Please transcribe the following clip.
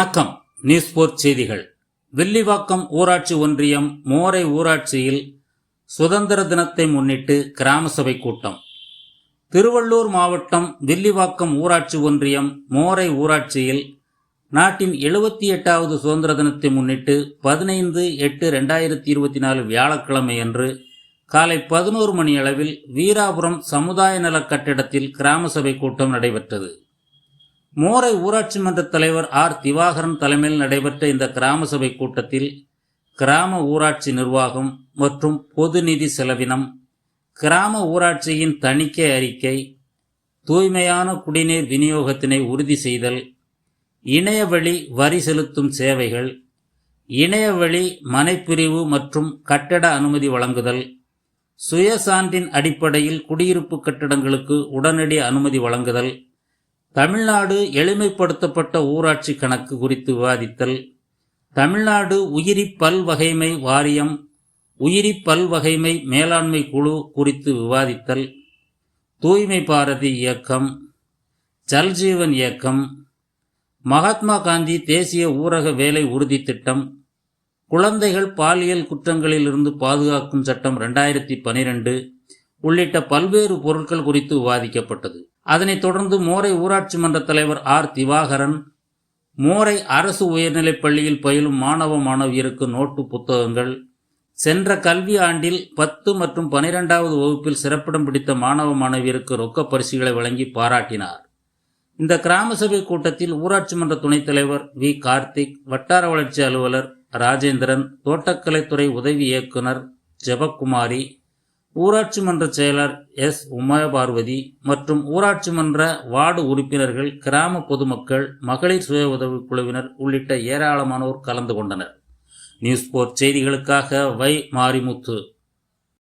வணக்கம். நியூஸ்போர்ட் செய்திகள். வில்லிவாக்கம் ஊராட்சி ஒன்றியம் மோரை ஊராட்சியில் சுதந்திர தினத்தை முன்னிட்டு கிராம சபை கூட்டம். திருவள்ளூர் மாவட்டம் வில்லிவாக்கம் ஊராட்சி ஒன்றியம் மோரை ஊராட்சியில் நாட்டின் எழுபத்தி எட்டாவது சுதந்திர தினத்தை முன்னிட்டு பதினைந்து எட்டு ரெண்டாயிரத்தி இருபத்தி நாலு வியாழக்கிழமை அன்று காலை பதினோரு மணி அளவில் வீராபுரம் சமுதாய நலக் கட்டிடத்தில் கிராம சபை கூட்டம் நடைபெற்றது. மோரை ஊராட்சி மன்ற தலைவர் ஆர். திவாகரன் தலைமையில் நடைபெற்ற இந்த கிராம சபை கூட்டத்தில் கிராம ஊராட்சி நிர்வாகம் மற்றும் பொது நிதி செலவினம் கிராம ஊராட்சியின் தணிக்கை அறிக்கை தூய்மையான குடிநீர் விநியோகத்தினை உறுதி செய்தல் இணையவழி வரி செலுத்தும் சேவைகள் இணையவழி மனைப்பிரிவு மற்றும் கட்டட அனுமதி வழங்குதல் சுயசான்றின் அடிப்படையில் குடியிருப்பு கட்டடங்களுக்கு உடனடி அனுமதி வழங்குதல் தமிழ்நாடு எளிமைப்படுத்தப்பட்ட ஊராட்சி கணக்கு குறித்து விவாதித்தல் தமிழ்நாடு உயிரி பல்வகைமை வாரியம் உயிரி பல்வகைமை மேலாண்மை குழு குறித்து விவாதித்தல் தூய்மை பாரதி இயக்கம் ஜல்ஜீவன் இயக்கம் மகாத்மா காந்தி தேசிய ஊரக வேலை உறுதி திட்டம் குழந்தைகள் பாலியல் குற்றங்களிலிருந்து பாதுகாக்கும் சட்டம் ரெண்டாயிரத்தி பனிரெண்டு உள்ளிட்ட பல்வேறு பொருட்கள் குறித்து விவாதிக்கப்பட்டது. அதனைத் தொடர்ந்து மோரை ஊராட்சி மன்ற தலைவர் ஆர். திவாகரன் மோரை அரசு உயர்நிலைப் பள்ளியில் பயிலும் மாணவ மாணவியருக்கு நோட்டு புத்தகங்கள் சென்ற கல்வி ஆண்டில் பத்து மற்றும் பனிரெண்டாவது வகுப்பில் சிறப்பிடம் பிடித்த மாணவ மாணவியருக்கு ரொக்க பரிசுகளை வழங்கி பாராட்டினார். இந்த கிராம சபை கூட்டத்தில் ஊராட்சி மன்ற துணைத் தலைவர் வி. கார்த்திக் வட்டார வளர்ச்சி அலுவலர் ராஜேந்திரன் தோட்டக்கலைத்துறை உதவி இயக்குனர் ஜெபக்குமாரி ஊராட்சி மன்ற செயலர் எஸ். உமாயபார்வதி மற்றும் ஊராட்சி மன்ற வார்டு உறுப்பினர்கள் கிராம பொதுமக்கள் மகளிர் சுய உதவிக் குழுவினர் உள்ளிட்ட ஏராளமானோர் கலந்து கொண்டனர். நியூஸ் போர்ட் செய்திகளுக்காக வை மாரிமுத்து.